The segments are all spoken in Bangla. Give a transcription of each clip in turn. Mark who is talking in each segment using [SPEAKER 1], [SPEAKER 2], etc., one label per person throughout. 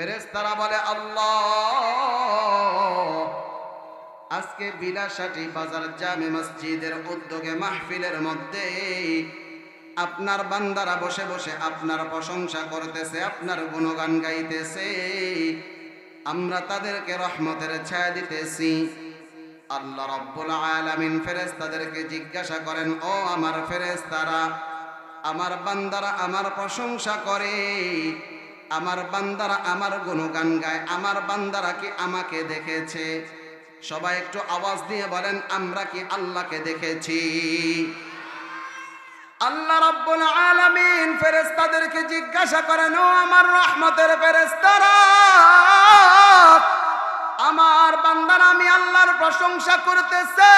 [SPEAKER 1] ফেরেশতারা বলে, আল্লাহ, আজকে বিলাসাটি বাজার জামে মসজিদের উদ্যোগে মাহফিলের মধ্যে আপনার বান্দারা বসে বসে আপনার প্রশংসা করতেছে, আপনার গুণগান গাইতেছে। আমরা তাদেরকে রহমতের ছায়া দিতেছি। আল্লাহ রব্বুল আলামিন ফেরেশতাদেরকে জিজ্ঞাসা করেন, ও আমার ফেরেশতারা, আমার বান্দারা আমার প্রশংসা করে আমার বান্দারা আমার গুণগান গায়, আমার বান্দারা কি আমাকে দেখেছে? সবাই একটু আওয়াজ দিয়ে বলেন, আমরা কি আল্লাহকে দেখেছি? আল্লাহ রাব্বুল আলামিন ফেরেশতাদেরকে জিজ্ঞাসা করেন, ও আমার রহমতের ফেরেশতারা, আমার বান্দারা আমি আল্লাহর প্রশংসা করতেছে,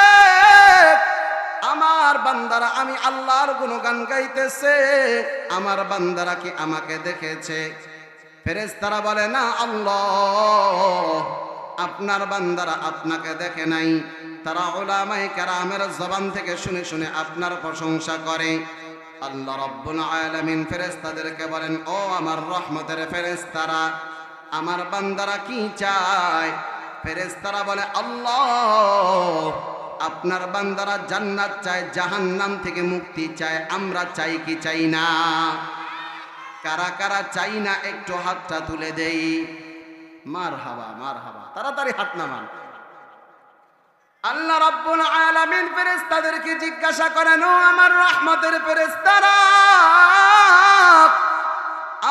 [SPEAKER 1] আমার বান্দারা আমি আল্লাহর গুণগান গাইতেছে, আমার বান্দারা কি আমাকে দেখেছে? ফেরেশতারা বলে, না আল্লাহ, আপনার বান্দারা আপনাকে দেখে নাই। তারা ওলামাই কেরামের জবান থেকে শুনে শুনে আপনার প্রশংসা করে। আল্লাহ রব্বুল আলামিন ফেরেশতাদেরকে বলেন, ও আমার রহমতের ফেরেশতারা, আমার বান্দারা কি চায়? ফেরেশতারা বলে, আল্লাহ, আপনার বান্দারা জান্নাত চায়, জাহান্নাম থেকে মুক্তি চায়, আমরা চাই কি চাই না? কারা কারা চাই না একটু হাতটা তুলে দেই। মার হাবা মার হাবা তাড়াতাড়ি হাত নামান। আল্লাহ রাব্বুল আলামিন ফেরেশতাদেরকে জিজ্ঞাসা করেন, ও আমার রহমতের ফেরেশতারা,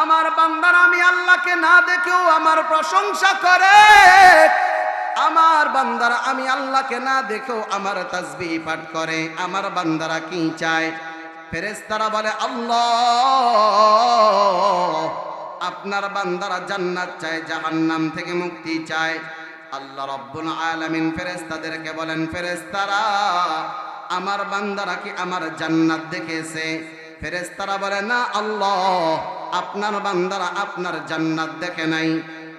[SPEAKER 1] আমার বান্দারা, আমি আল্লাহকে না দেখেও আমার প্রশংসা করে। আমার বান্দারা, আমি আল্লাহকে না দেখেও আমার তাসবিহ পাঠ করে। আমার বান্দারা কি চায়? ফেরেশতারা বলে, আল্লাহ, আপনার বান্দারা জান্নাত চায়, জাহান্নাম থেকে মুক্তি চায়। আল্লাহ রব্বুল আলামিন ফেরেশতাদেরকে বলেন, ফেরেশতারা, আমার বান্দারা কি আমার জান্নাত দেখেছে? ফেরেশতারা বলে, না, আল্লাহ, আপনার বান্দারা আপনার জান্নাত দেখে নাই।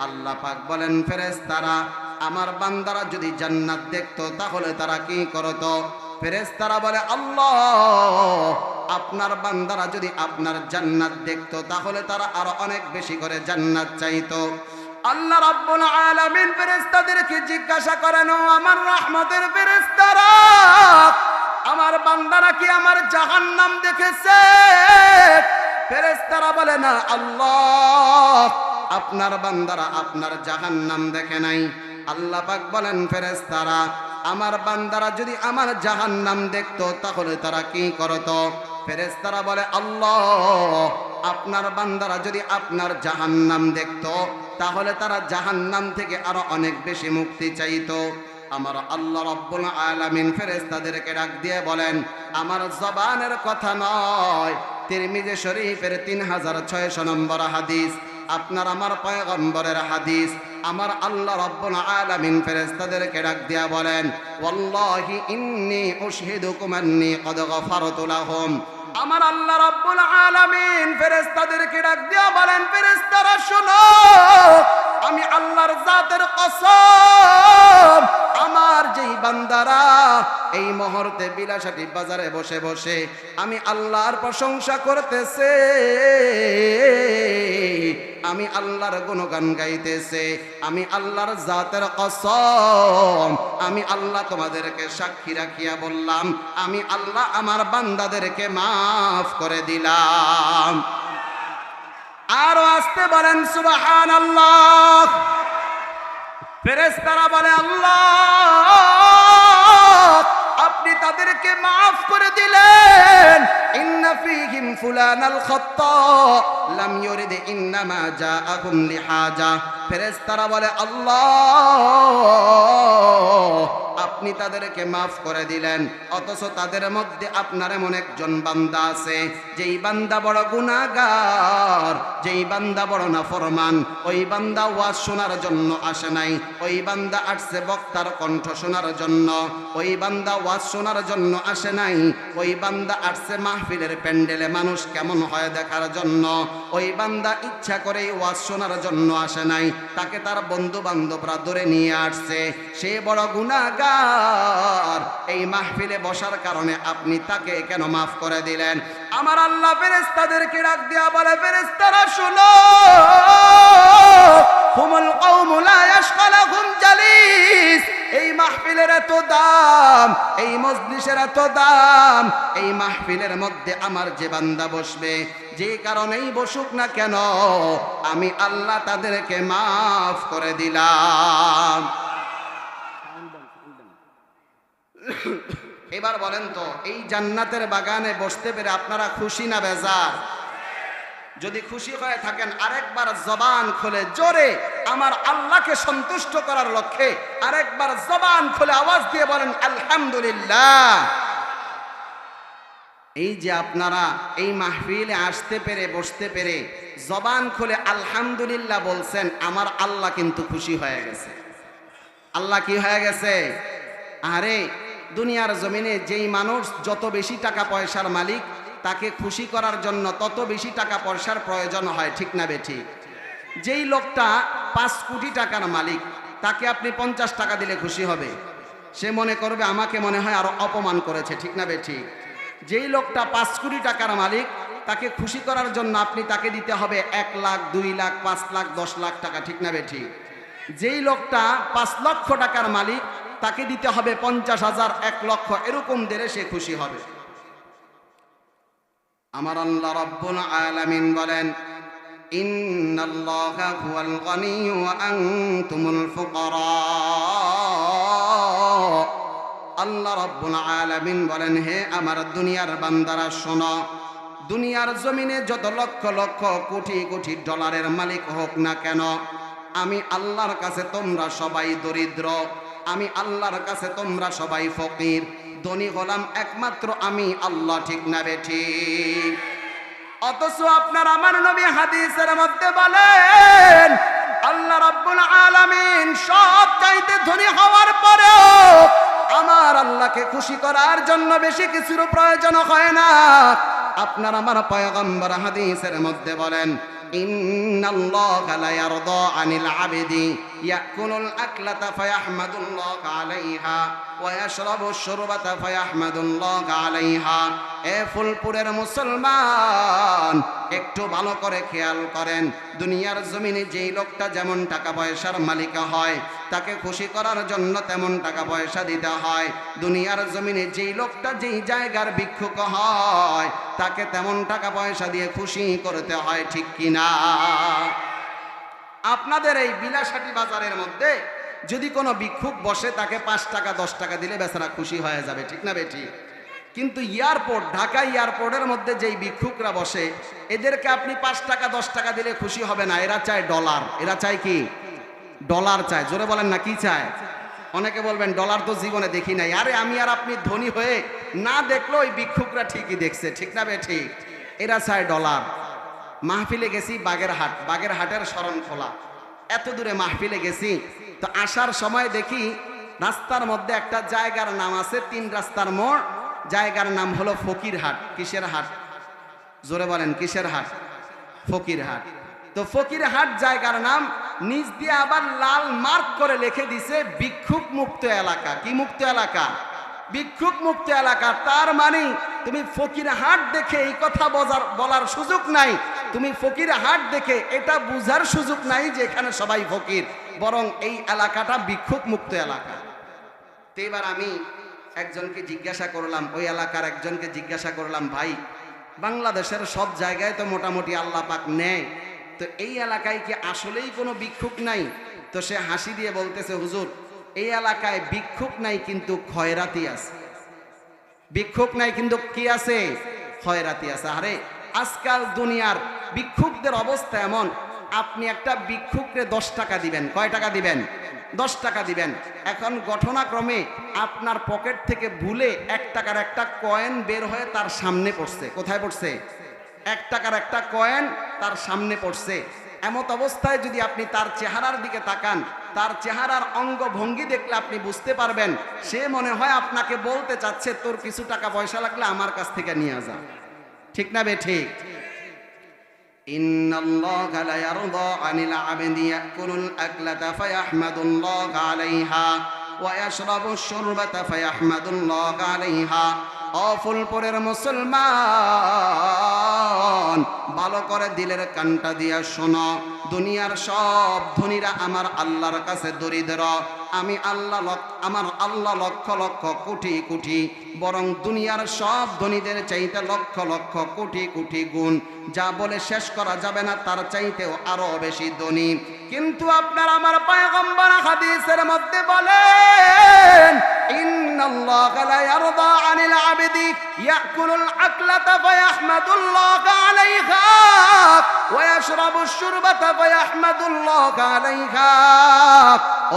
[SPEAKER 1] আল্লাহ পাক বলেন, ফেরেশতারা, আমার বান্দারা যদি জান্নাত দেখতো, তাহলে তারা কি করতো? ফেরেশতারা বলে, আল্লাহ আপনার বান্দারা যদি আপনার জান্নাত দেখতো, তাহলে তারা আরও অনেক বেশি করে জান্নাত চাইতো। আল্লাহ রাব্বুল আলামিন ফেরেশতাদেরকে জিজ্ঞাসা করেন, ও আমার রহমতের ফেরেশতারা, আমার বান্দারা কি আমার জাহান্নাম দেখেছে? ফেরেশতারা বলে, না, আল্লাহ, আপনার বান্দারা আপনার জাহান্নাম দেখে নাই। আল্লাহ পাক বলেন, ফেরেশতারা, আমার বান্দারা যদি আমার জাহান্নাম দেখতো, তাহলে তারা কি করতো? ফেরেশতারা বলে, আল্লাহ, আপনার বান্দারা যদি আপনার জাহান্নাম দেখতো, তাহলে তারা জাহান্নাম থেকে আরও অনেক বেশি মুক্তি চাইতো। আমার আল্লাহ রব্বুল আলামিন ফেরেশতাদেরকে ডাক দিয়ে বলেন, আমার জবানের কথা নয়, তিরমিজি শরীফের তিন হাজার ছয়শো নম্বর হাদিস, আপনার আমার পয়গম্বরের হাদিস আমার আল্লাহ রব্বুল আলামিন ফেরেশতাদেরকে ডাক দিয়া বলেন, ওয়াল্লাহি ইন্নি উশহিদুকুম আন্নি কদ গফারতু লাহুম। আমার আল্লাহ রব্বুল আলামিন ফেরেশতাদেরকে ডাক দিয়া বলেন, ফেরেশতারা শোনো, আমি আল্লাহর জাতের কসম আমার যেই বান্দারা, এই মুহূর্তে বিলাসাটি বাজারে বসে বসে আমি আল্লাহর প্রশংসা করতেছে, আমি আল্লাহর গুণগান গাইতেছে, আমি আল্লাহর জাতের কসম, আমি আল্লাহ তোমাদেরকে সাক্ষী রাখিয়া বললাম, আমি আল্লাহ আমার বান্দাদেরকে মাফ করে দিলাম। আরও আসতে বলেন সুবাহান আল্লাহ ফেরেশতারা বলে, আল্লাহ, আপনি তাদেরকে মাফ করে দিলেন। ইন্না ফিহিম ফুলানাল খাত্তা লাম ইউরিদ ইন্নামা জাআহুম লিহাজা। ফেরেশতারা বলে, আল্লাহ আপনি তাদেরকে মাফ করে দিলেন। অথচ তাদের মধ্যে আপনার এমন একজন বান্দা আছে, যেই বান্দা বড় গুনাহগার, যেই বান্দা বড় না ফরমান ওই বান্দা ওয়াজ শোনার জন্য আসে নাই, ওই বান্দা আসছে বক্তার কণ্ঠ শোনার জন্য। ওই বান্দা ওয়াজ শোনার জন্য আসে নাই, ওই বান্দা আসছে মাহফিলের প্যান্ডেলে মানুষ কেমন হয় দেখার জন্য। ওই বান্দা ইচ্ছা করে ওয়াজ শোনার জন্য আসে নাই, তাকে তার বন্ধু বান্ধবরা ধরে নিয়ে আসছে। সে বড় গুনাগার এই মাহফিলে বসার কারণে আপনি তাকে কেন মাফ করে দিলেন? আমার আল্লাহ ফেরেস্তাদেরকে ডাক দিয়া বলে ফেরেস্তারা শুনো। হুমুল কওমুলা ইয়াশকালাহুম জালিস। এই মাহফিলের এত দাম, এই মজলিসের এত দাম, এই মাহফিলের মধ্যে আমার যে বান্দা বসবে, যে কারণেই বসুক না কেন, আমি আল্লাহ তাদেরকে মাফ করে দিলাম। এবার বলেন তো, এই জান্নাতের বাগানে বসতে পেরে আপনারা খুশি না বেজার? যদি খুশি হয়ে থাকেন, আরেকবার জবান খুলে, জোরে আমার আল্লাহকে সন্তুষ্ট করার লক্ষ্যে আরেকবার জবান খুলে আওয়াজ দিয়ে বলেন, আলহামদুলিল্লাহ। এই যে আপনারা এই মাহফিলে আসতে পেরে, বসতে পেরে জবান খুলে আলহামদুলিল্লাহ বলছেন, আমার আল্লাহ কিন্তু খুশি হয়ে গেছে। আল্লাহ কি হয়ে গেছে? আরে দুনিয়ার জমিনে যেই মানুষ যত বেশি টাকা পয়সার মালিক, তাকে খুশি করার জন্য তত বেশি টাকা পয়সার প্রয়োজন হয়, ঠিক না বেঠিক যেই লোকটা পাঁচ কোটি টাকার মালিক, তাকে আপনি পঞ্চাশ টাকা দিলে খুশি হবে। সে মনে করবে, আমাকে মনে হয় আরও অপমান করেছে, ঠিক না বেঠি? যেই লোকটা পাঁচ কোটি টাকার মালিক, তাকে খুশি করার জন্য আপনি তাকে দিতে হবে এক লাখ, দুই লাখ, পাঁচ লাখ, দশ লাখ টাকা, ঠিক না বেঠিক যেই লোকটা পাঁচ লক্ষ টাকার মালিক তাকে দিতে হবে পঞ্চাশ হাজার, এক লক্ষ। এরকম দিলে সে খুশি হবে। আমার আল্লাহ রব্বুল আলামিন বলেন, ইন্নাল্লাহা হুয়াল গনিয়্যু ওয়া আনতুমুল ফুকারা আল্লাহ রব্বুল আলামিন বলেন, হে আমার দুনিয়ার বান্দারা, শোনো। দুনিয়ার জমিনে যত লক্ষ লক্ষ কোটি কোটি ডলারের মালিক হোক না কেন, আমি আল্লাহর কাছে তোমরা সবাই দরিদ্র। আমি আল্লাহর কাছে তোমরা সবাই ফকির। ধনী হলাম একমাত্র আমি, আল্লাহ ঠিক না রে ঠিক অথচ আপনার আমার নবী হাদিসের মধ্যে বলেন, আল্লাহ রাব্বুল আলামিন সব চাইতে ধনী হওয়ার পরেও আমার আল্লাহকে খুশি করার জন্য বেশি কিছুর প্রয়োজন হয় না। আপনার আমার পয়গম্বর হাদিসের মধ্যে বলেন, ইন্নাল্লাহ লা ইয়ারদা আনিল আবিদি। يأكل الأكلة فيحمد الله عليها ويشرب الشربة فيحمد الله عليها এ ফুলপুরের মুসলমান একটু ভালো করে খেয়াল করেন দুনিয়ার জমিনে যেই লোকটা যেমন টাকা পয়সার মালিক হয় তাকে খুশি করার জন্য তেমন টাকা পয়সা দিতে হয় দুনিয়ার জমিনে যেই লোকটা যেই জায়গার ভিক্ষুক হয় তাকে তেমন টাকা পয়সা দিয়ে খুশি করতে হয় ঠিক কিনা আপনাদের এই বিলাসাটি বাজারের মধ্যে যদি কোনো ভিক্ষুক বসে তাকে পাঁচ টাকা, দশ টাকা দিলে বেচারা খুশি হয়ে যাবে, ঠিক না বেটি? কিন্তু এয়ারপোর্ট, ঢাকা এয়ারপোর্টের মধ্যে যেই ভিক্ষুকরা বসে, এদেরকে আপনি পাঁচ টাকা, দশ টাকা দিলে খুশি হবে না। এরা চায় ডলার। এরা চায় কি? ডলার চায়। জোরে বলেন না, কি চায়? অনেকে বলবেন, ডলার তো জীবনে দেখি নাই। আরে, আমি আর আপনি ধনী হয়ে না দেখল ওই ভিক্ষুকরা ঠিকই দেখছে, ঠিক না বে ঠিক এরা চায় ডলার। মাহফিলে গেছি বাগের হাট। বাগের হাটের শরণ খোলা। এত দূরে মাহফিলে গেছি। তো আসার সময় দেখি রাস্তার মধ্যে একটা জায়গার নাম আছে, তিন রাস্তার মোড়। জায়গার নাম হলো ফকির হাট। কিসের হাট? জোরে বলেন, কিসের হাট? ফকির হাট। তো ফকির হাট জায়গার নাম নিজ দিয়ে আবার লাল মার্ক করে লিখে দিছে ভিক্ষুক মুক্ত এলাকা। কি মুক্ত এলাকা? ভিক্ষুক মুক্ত এলাকা। তার মানে তুমি ফকির হাট দেখে এই কথা বলার সুযোগ নাই। তুমি ফকির হাট দেখে এটা বুঝার সুযোগ নাই যে এখানে সবাই ফকির, বরং এই এলাকাটা ভিক্ষুক মুক্ত এলাকা। এবার আমি একজনকে জিজ্ঞাসা করলাম, ওই এলাকার একজনকে জিজ্ঞাসা করলাম, ভাই, বাংলাদেশের সব জায়গায় তো মোটামুটি আল্লাহ পাক নেয়, তো এই এলাকায় কি আসলেই কোনো ভিক্ষুক নাই? তো সে হাসি দিয়ে বলতেছে, হুজুর, এই এলাকায় ভিক্ষুক নাই কিন্তু খয়রাতি আছে। ভিক্ষুক নাই কিন্তু কি আছে? খয়রাতি আছে। আরে, আজকাল দুনিয়ার ভিক্ষুকদের অবস্থা এমন, আপনি একটা ভিক্ষুককে দশ টাকা দিবেন। কয় টাকা দিবেন? দশ টাকা দিবেন। এখন ঘটনাক্রমে আপনার পকেট থেকে ভুলে এক টাকার একটা কয়েন বের হয়ে তার সামনে পড়ছে। কোথায় পড়ছে? এক টাকার একটা কয়েন তার সামনে পড়ছে। এমত অবস্থায় যদি আপনি তার চেহারার দিকে তাকান, তার চেহারার অঙ্গ ভঙ্গি দেখলে আপনি বুঝতে পারবেন, সে মনে হয় আপনাকে বলতে চাচ্ছে, তোর কিছু টাকা পয়সা লাগলে আমার কাছ থেকে নিয়ে যা ঠিক না বে, ঠিক? إن الله لا يرضى عن العبد يأكل الأكلة فيحمد الله عليها ويشرب الشربة فيحمد الله عليها অফুলপুরের মুসলমান ভালো করে দিলের কানটা দিয়া শোনো দুনিয়ার সব ধনীরা আমার আল্লাহর কাছে দরিদ্র আমি আল্লাহ আমার আল্লাহ লক্ষ লক্ষ কোটি কোটি, বরং দুনিয়ার সব ধনীদের চাইতে লক্ষ লক্ষ কোটি কোটি গুণ। যা বলে শেষ করা যাবে না, তার চাইতেও আরও বেশি ধনী। কিন্তু আপনার আমার পয়গম্বর হাদিসের মধ্যে বলেন, ইন্নাল্লাহা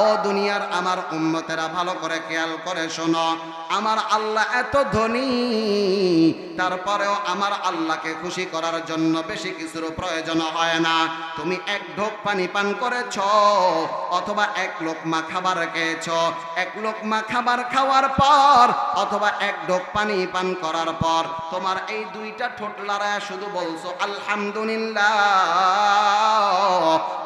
[SPEAKER 1] ও দুনিয়ার আমার উম্মতেরা ভালো করে খেয়াল করে শোনো, আমার আল্লাহ এত ধনী, তারপরেও আমার আল্লাহকে খুশি করার জন্য বেশি কিছুর প্রয়োজন হয় না। তুমি এক ঢোক পানি পান করেছ, অথবা এক লোকমা খাবার খেয়েছ, এক লোকমা খাবার খাওয়ার পর, অথবা এক ঢোক পানি পান করার পর, তোমার এই দুইটা ঠোঁট লড়ায় শুধু বলছো, আলহামদুলিল্লাহ।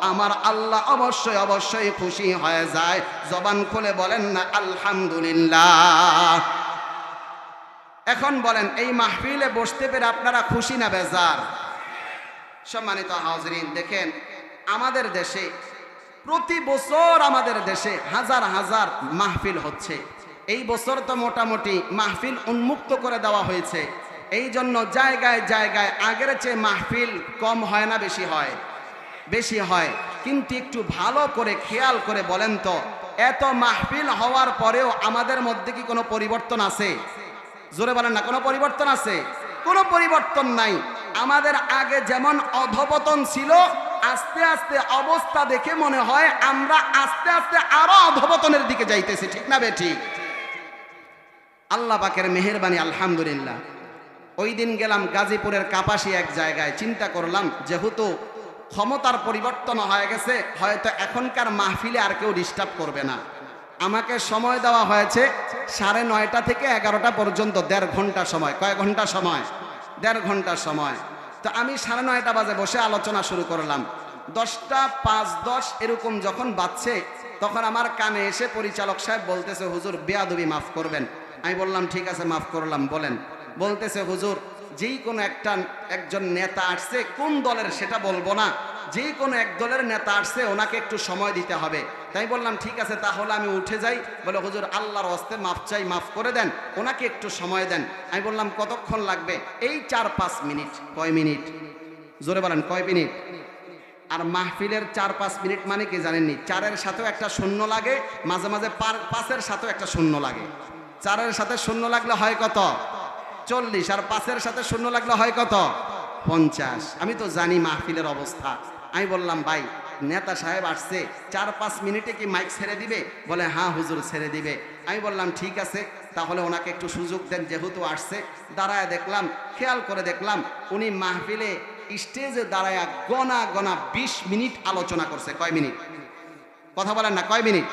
[SPEAKER 1] আমার আল্লাহ অবশ্যই অবশ্যই খুশি হয়ে যায়। জবান খুলে বলেন না, আলহামদুলিল্লাহ। এখন বলেন, এই মাহফিলে বসতে পেরে আপনারা খুশি না, বেজার? সম্মানিত হাজরিন, দেখেন, আমাদের দেশে, প্রতি বছর আমাদের দেশে হাজার হাজার মাহফিল হচ্ছে। এই বছর তো মোটামুটি মাহফিল উন্মুক্ত করে দেওয়া হয়েছে। এই জন্য জায়গায় জায়গায় আগের চেয়ে মাহফিল কম হয় না, বেশি হয়। বেশি হয়। কিন্তু একটু ভালো করে খেয়াল করে বলেন তো, এত মাহফিল হওয়ার পরেও আমাদের মধ্যে কি কোনো পরিবর্তন আছে? জোরে বলেন না, কোনো পরিবর্তন আছে? কোনো পরিবর্তন নাই। আমাদের আগে যেমন অধপতন ছিল, আস্তে আস্তে অবস্থা দেখে মনে হয় আমরা আস্তে আস্তে আরও অধপতনের দিকে যাইতেছি। ঠিক না বে ঠিক? আল্লাহ পাকের মেহেরবানি, আলহামদুলিল্লাহ। ওই দিন গেলাম গাজীপুরের কাপাসি এক জায়গায়। চিন্তা করলাম, যেহেতু ক্ষমতার পরিবর্তন হয়ে গেছে, হয়তো এখনকার মাহফিলে আর কেউ ডিস্টার্ব করবে না। আমাকে সময় দেওয়া হয়েছে সাড়ে নয়টা থেকে এগারোটা পর্যন্ত, দেড় ঘণ্টা সময়। কয় ঘণ্টা সময়? দেড় ঘণ্টা সময়। তো আমি সাড়ে নয়টা বাজে বসে আলোচনা শুরু করলাম। দশটা পাঁচ দশ এরকম যখন বাজছে, তখন আমার কানে এসে পরিচালক সাহেব বলতেছে, হুজুর, বেয়াদবি মাফ করবেন। আমি বললাম, ঠিক আছে, মাফ করলাম। বলেন, বলতেছে, হুজুর যেই কোনো একটা একজন নেতা আসছে, কোন দলের সেটা বলব না। যেই কোনো এক দলের নেতা আসছে, ওনাকে একটু সময় দিতে হবে। তাই বললাম, ঠিক আছে, তাহলে আমি উঠে যাই। বলে হুজুর, আল্লাহর হস্তে মাফ চাই, মাফ করে দেন। ওনাকে একটু সময় দেন। আমি বললাম, কতক্ষণ লাগবে? এই চার পাঁচ মিনিট। কয় মিনিট? জোরে বলেন, কয় মিনিট? আর মাহফিলের চার পাঁচ মিনিট মানে কি জানেননি? চারের সাথেও একটা শূন্য লাগে, মাঝে মাঝে পাঁচের সাথেও একটা শূন্য লাগে। চারের সাথে শূন্য লাগলে হয় কত? চল্লিশ আর পাঁচের সাথে শূন্য লাগলে হয় কত? পঞ্চাশ। আমি তো জানি মাহফিলের অবস্থা। আমি বললাম, ভাই, নেতা সাহেব আসছে, চার পাঁচ মিনিটে কি মাইক ছেড়ে দিবে? বলে হ্যাঁ হুজুর, ছেড়ে দিবে। আমি বললাম, ঠিক আছে, তাহলে ওনাকে একটু সুযোগ দেন, যেহেতু আসছে। দাঁড়ায় দেখলাম, খেয়াল করে দেখলাম, উনি মাহফিলে স্টেজে দাঁড়ায় গনা গনা বিশ মিনিট আলোচনা করছে। কয় মিনিট? কথা বলেন না, কয় মিনিট?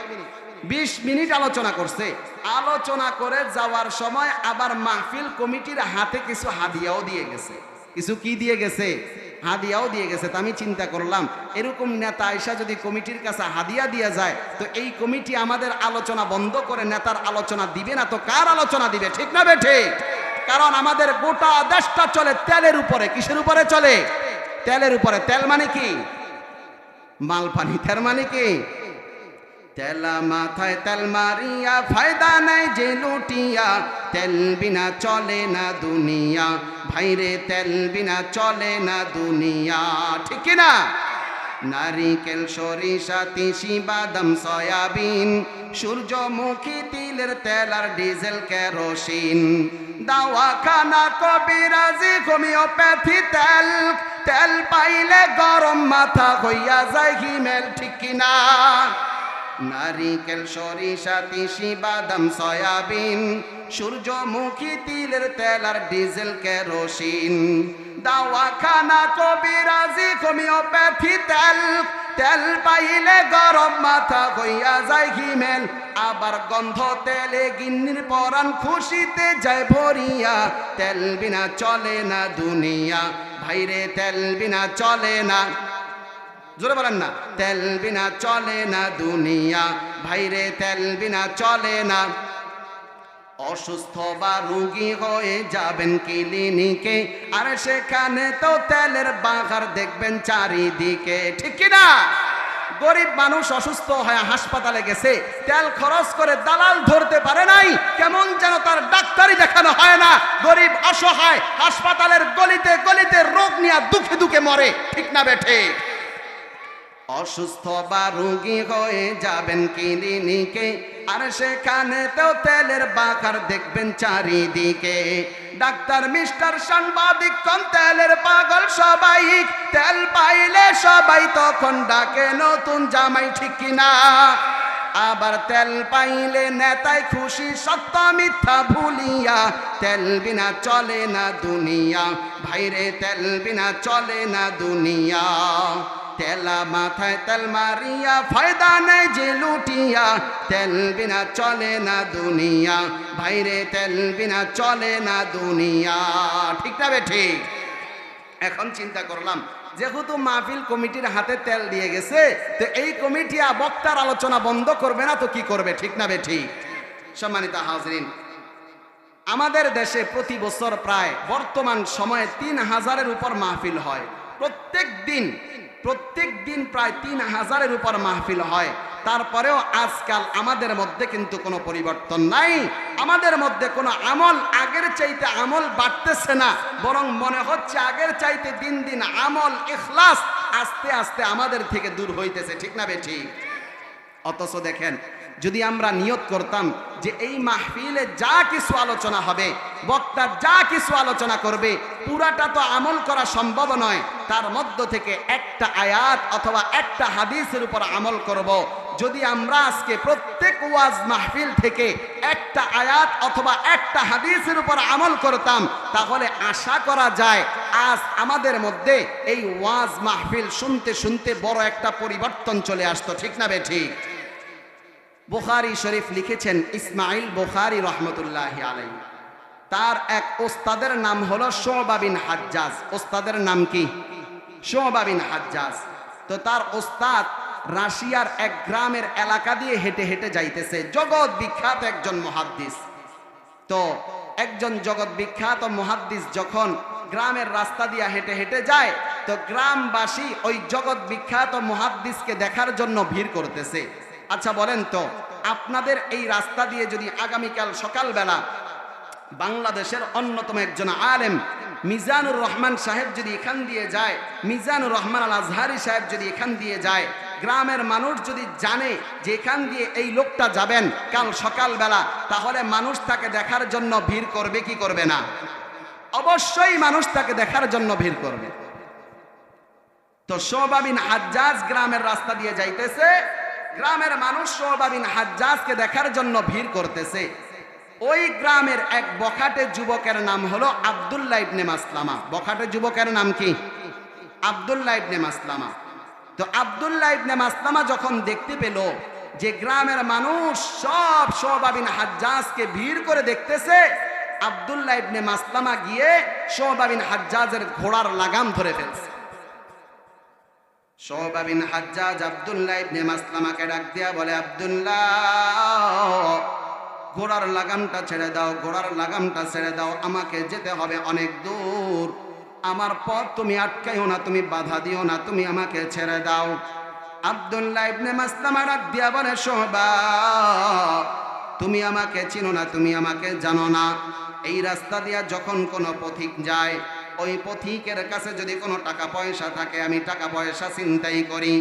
[SPEAKER 1] বিশ মিনিট আলোচনা করছে। আলোচনা করে যাওয়ার সময় আবার মাহফিল কমিটির হাতে কিছু হাদিয়াও দিয়ে গেছে। কিছু কি দিয়ে গেছে? হাদিয়াও দিয়ে গেছে। তা আমি চিন্তা করলাম, এরকম নেতা আইসা যদি কমিটির কাছে হাদিয়া দিয়ে যায়, তো এই কমিটি আমাদের আলোচনা বন্ধ করে নেতার আলোচনা দিবে না তো কার আলোচনা দিবে? ঠিক না ঠিক কারণ আমাদের গোটা দেশটা চলে তেলের উপরে। কিসের উপরে চলে? তেলের উপরে। তেল মানে কি? মাল পানি তার মানে কি? তেলা মাথায় তেল মারিয়া, ফায়দা নাই যে লুটিয়া। তেল বিনা চলে না দুনিয়া, ভাইরে তেল বিনা চলে না দুনিয়া। ঠিক না? নারিকেল, সরিষা, তিসি, বাদাম, সয়াবিন, সূর্যমুখী তিলের তেল আর ডিজেল কেরোসিন। দাওয়াখানা কবিরাজি হোমিওপ্যাথি তেল। তেল পাইলে গরম মাথা হইয়া যায় হিমেল, ঠিক কিনা নারিকেল সরিষা, তিসি, বাদাম, সয়াবিন, সূর্যমুখী তিলের তেল আর ডিজেল কেরোসিন। দাওয়াখানা কবিরাজি হোমিওপ্যাথি তেল। তেল পাইলে গরম মাথা হইয়া যায় হিমেল। আবার গন্ধ তেলে গিন্নির পরাণ খুশিতে যায় ভরিয়া। তেল বিনা চলে না দুনিয়া। ভাইরে, তেল বিনা চলে না জোরে বলেন না। তেল বিনা চলে না দুনিয়া। ভাইরে, তেল বিনা চলে না। অসুস্থ বা রুগী হয়ে যাবেন ক্লিনিকে। আর সেখানে তো তেলের বাঘার দেখবেন চারিদিকে। ঠিক কি না? গরিব মানুষ অসুস্থ হয়ে হাসপাতালে গেছে, তেল খরচ করে দালাল ধরতে পারে নাই। কেমন যেন তার ডাক্তারি দেখানো হয় না। গরিব অসহায় হাসপাতালের গলিতে গলিতে রোগ নিয়ে দুঃখে দুঃখে মরে। ঠিক না বেঠে অসুস্থ বা রোগী হয়ে যাবেন ক্লিনিকে। আর সেখানে তো তেলের বাখার দেখবেন চারিদিকে। ডাক্তার, মিস্টার, সাংবাদিক, কোন তেলের পাগল সবাই? তেল পাইলে সবাই তখন ডাকে, নতুন জামাই ঠিক কিনা? আবার তেল পাইলে নেতাই খুশি, সত্য মিথ্যা ভুলিয়া, তেল বিনা চলে না দুনিয়া। ভাইরে, তেল বিনা চলে না দুনিয়া। তেলা মাথায় তেল মারিয়া, ফায়দা নেই যে লুটিয়া। তেল বিনা চলে না দুনিয়া, ভাইরে তেল বিনা চলে না দুনিয়া। ঠিক না ঠিক? এখন চিন্তা করলাম, যেহেতু মাহফিল কমিটির হাতে তেল দিয়ে গেছে, তো এই কমিটি বক্তার আলোচনা বন্ধ করবে না, তো কি করবে? ঠিক না ঠিক? সম্মানিত হাজরিন, আমাদের দেশে প্রতি বছর প্রায় বর্তমান সময়ে তিন হাজারের উপর মাহফিল হয়। প্রত্যেক দিন প্রত্যেক দিন প্রায় তিন হাজারের উপর মাহফিল হয়। তারপরেও আজকাল আমাদের মধ্যে কিন্তু কোনো পরিবর্তন নাই। আমাদের মধ্যে কোনো আমল আগের চাইতে আমল বাড়তেছে না। বরং মনে হচ্ছে আগের চাইতে দিন দিন আমল, ইখলাস আস্তে আস্তে আমাদের থেকে দূর হইতেছে। ঠিক না বেঠি? অথচ দেখেন, যদি আমরা নিয়ত করতাম যে এই মাহফিলে যা কিছু আলোচনা হবে বক্তা যা কিছু আলোচনা করবে, পুরাটা তো আমল করা সম্ভব নয়। তার মধ্য থেকে একটা আয়াত অথবা একটা হাদিসের উপর আমল করব। যদি আমরা আজকে প্রত্যেক ওয়াজ মাহফিল থেকে একটা আয়াত অথবা একটা হাদিসের উপর আমল করতাম, তাহলে আশা করা যায় আজ আমাদের মধ্যে এই ওয়াজ মাহফিল শুনতে শুনতে বড় একটা পরিবর্তন চলে আসতো। ঠিক না বে ঠিক? বুখারি শরীফ লিখেছেন ইসমাইল বুখারি রহমতুল্লাহ আলাই তার এক ওস্তাদের নাম হলো শোবাবিন হাজ্জাজ। ওস্তাদের নাম কি? শোবাবিন হাজ্জাজ। তো তার ওস্তাদ রাশিয়ার এক গ্রামের এলাকা দিয়ে হেঁটে হেঁটে যাইতেছে। জগৎ বিখ্যাত একজন মহাদ্দিস। তো একজন জগৎ বিখ্যাত মহাদ্দিস যখন গ্রামের রাস্তা দিয়ে হেঁটে হেঁটে যায়, তো গ্রামবাসী ওই জগৎ বিখ্যাত মহাদ্দিসকে দেখার জন্য ভিড় করতেছে। আচ্ছা বলেন তো, আপনাদের এই রাস্তা দিয়ে যদি আগামীকাল সকালবেলা বাংলাদেশের অন্যতম একজন আলেম। মিজানুর রহমান সাহেব যদি এখান দিয়ে যায়, মিজানুর রহমান আল আজহারি সাহেব যদি এখান দিয়ে যায়, গ্রামের মানুষ যদি জানে যে এখান দিয়ে এই লোকটা যাবেন কাল সকালবেলা, তাহলে মানুষ তাকে দেখার জন্য ভিড় করবে, কি করবে না? অবশ্যই মানুষ তাকে দেখার জন্য ভিড় করবে। তো শোবাবিন হাজ্জাজ গ্রামের রাস্তা দিয়ে যাইতেছে, গ্রামের মানুষ শোবাবিন হাজ্জাজকে দেখার জন্য ভিড় করতেছে। ওই গ্রামের এক বখাটে যুবকের নাম হলো আবদুল্লাহ ইবনে মাসলামা। বখাটে যুবকের নাম কি? আবদুল্লাহ ইবনে মাসলামা। তো আবদুল্লাহ ইবনে মাসলামা যখন দেখতে পেল যে গ্রামের মানুষ সব সোহবাবিন হাজ্জাজকে ভিড় করে দেখতেছে, আবদুল্লাহ ইবনে মাসলামা গিয়ে সোহবাবিন হাজ্জাজের ঘোড়ার লাগাম ধরে ফেলছে। সোহবাবিন হাজ্জাজ আবদুল্লাহ ইবনে মাসলামাকে ডাক দিয়া বলে, আবদুল্লাহ ঘোড়ার লাগামটা ছেড়ে দাও, ঘোড়ার লাগামটা ছেড়ে দাও, আমাকে যেতে হবে অনেক দূর। আমার পথ তুমি আটকাইও না, তুমি বাধা দিও না, তুমি আমাকে ছেড়ে দাও। আবদুল্লাহ ইবনে মাসলামা দিয়া বলে, সোহবা, তুমি আমাকে চিনো না, তুমি আমাকে জানো না। এই রাস্তা দিয়া যখন কোনো পথিক যায় ওই পথিকের কাছে যদি কোনো টাকা পয়সা থাকে, আমি টাকা পয়সা চিন্তাই করি।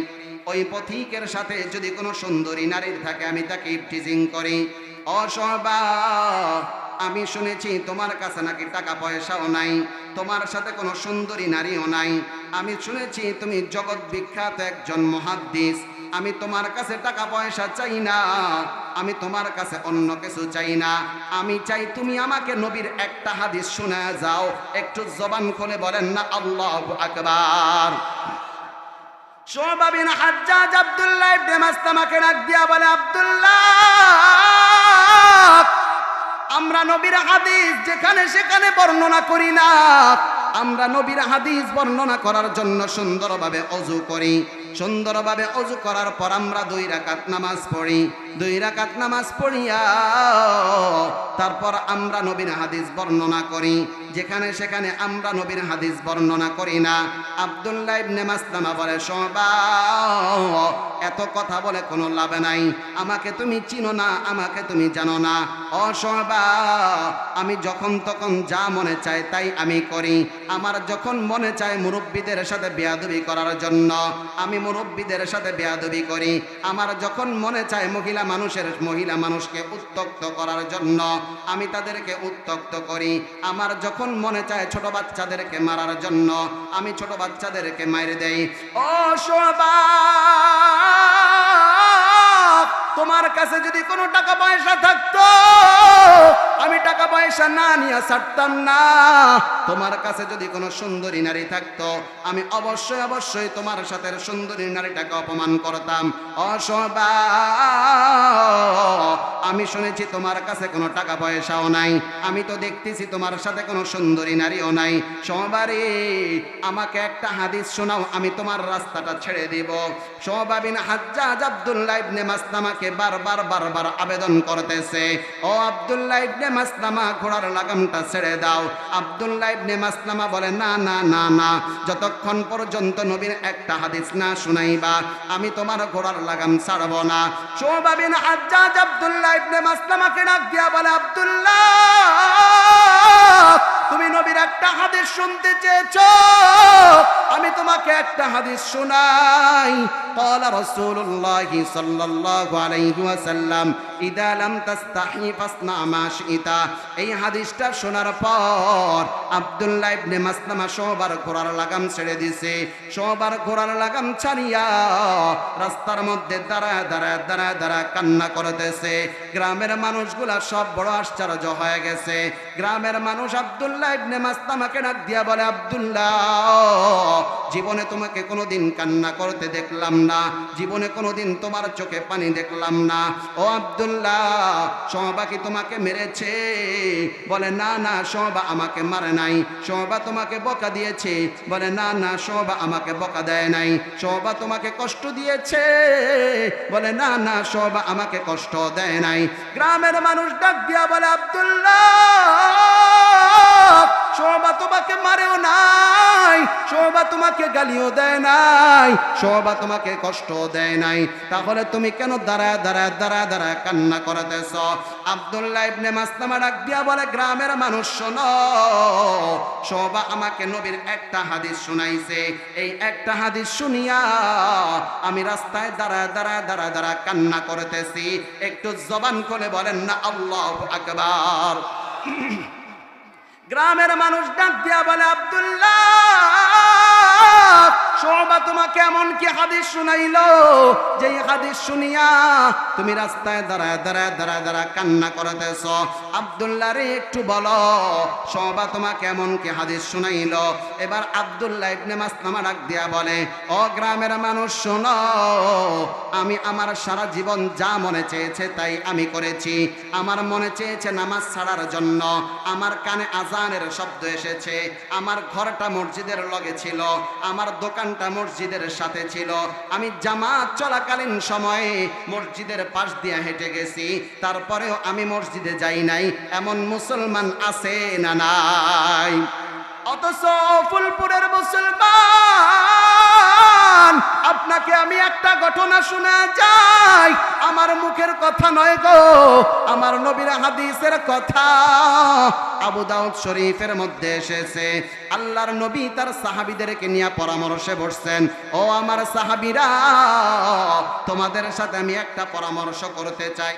[SPEAKER 1] ওই পথিকের সাথে যদি কোনো সুন্দরী নারীর থাকে, আমি তাকে ইফটিজিং করি। অসবা আমি শুনেছি তোমার কাছে নাকি টাকা পয়সাও নাই, তোমার সাথে কোনো সুন্দরী নারীও নাই। আমি শুনেছি তুমি জগৎ বিখ্যাত একজন মহাদ্দিস। আমি তোমার কাছে টাকা পয়সা চাই না। আমি তোমার কাছে অন্য কিছু চাই না। আমি চাই তুমি আমাকে নবীর একটা হাদিস শোনা যাও। একটু জবান খুলে বলেন না, আল্লাহ আকবার। সোবাবিন হাজ্জাজ আব্দুল্লাহ ইবনে মাসলামাকে ডাক দিয়া বলে, আব্দুল্লাহ, আমরা নবীর হাদিস যেখানে সেখানে বর্ণনা করি না। আমরা নবীর হাদিস বর্ণনা করার জন্য সুন্দরভাবে অজু করি। সুন্দরভাবে অজু করার পর আমরা দুই রাকাত নামাজ পড়ি। দুই রাকাত নামাজ পড়িয়া, তারপর আমরা নবীর হাদিস বর্ণনা করি। যেখানে সেখানে আমরা নবীর হাদিস বর্ণনা করি না। আব্দুল্লাহ ইবনে মাসলামা বলে, শোবা, এত কথা বলে কোনো লাভ নাই। আমাকে তুমি চিনো না, আমাকে তুমি জানো না। অসবা আমি যখন তখন যা মনে চায় তাই আমি করি। আমার যখন মনে চায় মুরব্বীদের সাথে বেয়াদবি করার জন্য, আমি মুরব্বীদের সাথে বেয়াদবি করি। আমার যখন মনে চায় মহিলা মানুষের মহিলা মানুষকে উত্তক্ত করার জন্য আমি তাদেরকে উত্তক্ত করি। আমার যখন মনে চায় ছোট বাচ্চাদেরকে মারার জন্য, আমি ছোট বাচ্চাদেরকে মাইরে দেই। ও তোমার কাছে যদি কোনো টাকা পয়সা থাকতো, আমি টাকা পয়সা না নিয়ে ছাড়তাম না। তোমার কাছে যদি কোনো সুন্দরী নারী থাকতো, আমি অবশ্যই অবশ্যই তোমার সাথে সুন্দরী নারীটাকে অপমান করতাম। অসবা আমি শুনেছি তোমার কাছে কোনো টাকা পয়সাও নাই। আমি তো দেখতেছি তোমার সাথে কোনো সুন্দরী নারীও নাই। সোমবারে আমাকে একটা হাদিস শোনাও, আমি তোমার রাস্তাটা ছেড়ে দিব। সোমাবিন হাজ্জাজ আব্দুল্লাহ ইবনে মাসলামাকে বারবার বারবার আবেদন করতেছে। ও আব্দুল্লাহ ইবনে মাসলামা, ঘোড়ার লাগামটা ছেড়ে দাও। আব্দুল্লাহ ইবনে মাসলামা বলে, না না না না, যতক্ষণ পর্যন্ত নবীর একটা হাদিস না শুনাইবা, আমি তোমার ঘোড়ার লাগাম ছাড়ব না। সোমাবিন হাজ্জাজ আব্দুল্লাহ ইবনে মাসলামাকে ডাক দিয়া বলে, আব্দুল্লাহ তুমি নবীর একটা হাদিস শুনতে চেয়েছো আমি তোমাকে একটা হাদিস শোনাই قال رسول الله صلى الله عليه وسلم إذا لم تستحي فاصنع ما شئت এই হাদিসটা শোনার পর আব্দুল্লাহ ইবনে মাসলামা সবার ঘোড়ার লাগাম ছেড়ে দিছে সবার ঘোড়ার লাগাম ছাড়িয়া রাস্তার মধ্যে দাঁড়ায় দাঁড়ায় দাঁড়ায় দাঁড়ায় কান্না করতেছে গ্রামের মানুষগুলা সব বড় আশ্চর্য হয়ে গেছে গ্রামের মানুষ আব্দুল্লাহ ইবনে মাসলামাকে ডাক দিয়া বলে, আব্দুল্লাহ, জীবনে তোমাকে কোনোদিন কান্না করতে দেখলাম না, জীবনে কোনোদিন তোমার চোখে পানি দেখলাম না। ও আব্দুল্লাহ সহবা কি তোমাকে মেরেছে? বলে, না না সহবা আমাকে মারে নাই। সহবা তোমাকে বকা দিয়েছে। বলে, না না সহবা আমাকে বকা দেয় নাই। সহবা তোমাকে কষ্ট দিয়েছে। বলে, না না সহবা আমাকে কষ্ট দেয় নাই। গ্রামের মানুষ ডাক দিয়া বলে, আব্দুল্লাহ মারেও নাই শোভা তোমাকে গালিও দেয় নাই শোভা তোমাকে কষ্ট দেয় নাই। তাহলে তুমি কেন দাঁড়ায় দাঁড়ায় দাঁড়ায় দাঁড়ায় কান্না করতেছ? আব্দুল্লাহ ইবনে মাসলামা ডাক দিয়া বলে, গ্রামের মানুষ, শোনো শোভা আমাকে নবীর একটা হাদিস শুনাইছে। এই একটা হাদিস শুনিয়া আমি রাস্তায় দাঁড়ায় দাঁড়ায় দাঁড়ায় দাঁড়ায় কান্না করতেছি। একটু জবান করে বলেন না, আল্লাহ আকবার। গ্রামের মানুষ ডাক দিয়া বলে আব্দুল্লাহ! শোভা তোমাকে এমন কি হাদিস শুনাইলো? যে হাদিস শুনিয়া তুমি রাস্তায় দাঁড়ায় দাঁড়ায় দাঁড়ায় দাঁড়ায় কান্না করতেছ। আব্দুল্লাহ রে, একটু বলো, শোভা তোমাকে এমন কি হাদিস শুনাইলো? এবার আব্দুল্লাহ ইবনে মাসলামা ডাক দিয়া বলে, ও গ্রামের মানুষ, শোনো, আমি আমার সারা জীবন যা মনে চেয়েছে তাই আমি করেছি। আমার মনে চেয়েছে নামাজ ছাড়ার জন্য। আমার কানে আজানের শব্দ এসেছে। আমার ঘরটা মসজিদের লগে ছিল। আমার দোকানটা মসজিদের সাথে ছিল। আমি জামাত চলাকালীন সময়ে মসজিদের পাশ দিয়ে হেঁটে গেছি। তারপরেও আমি মসজিদে যাই নাই। এমন মুসলমান আছে না নাই? অথচ ফুলপুরের মুসলমান আপনাকে আমি একটা ঘটনা শোনা যাই। আমার মুখের কথা নয় গো, আমার নবীর হাদিসের কথা। আবু দাউদ শরীফের মধ্যে এসেছে, আল্লাহর নবী তার সাহাবিদেরকে নিয়ে পরামর্শে বসছেন। ও আমার সাহাবিরা, তোমাদের সাথে আমি একটা পরামর্শ করতে চাই।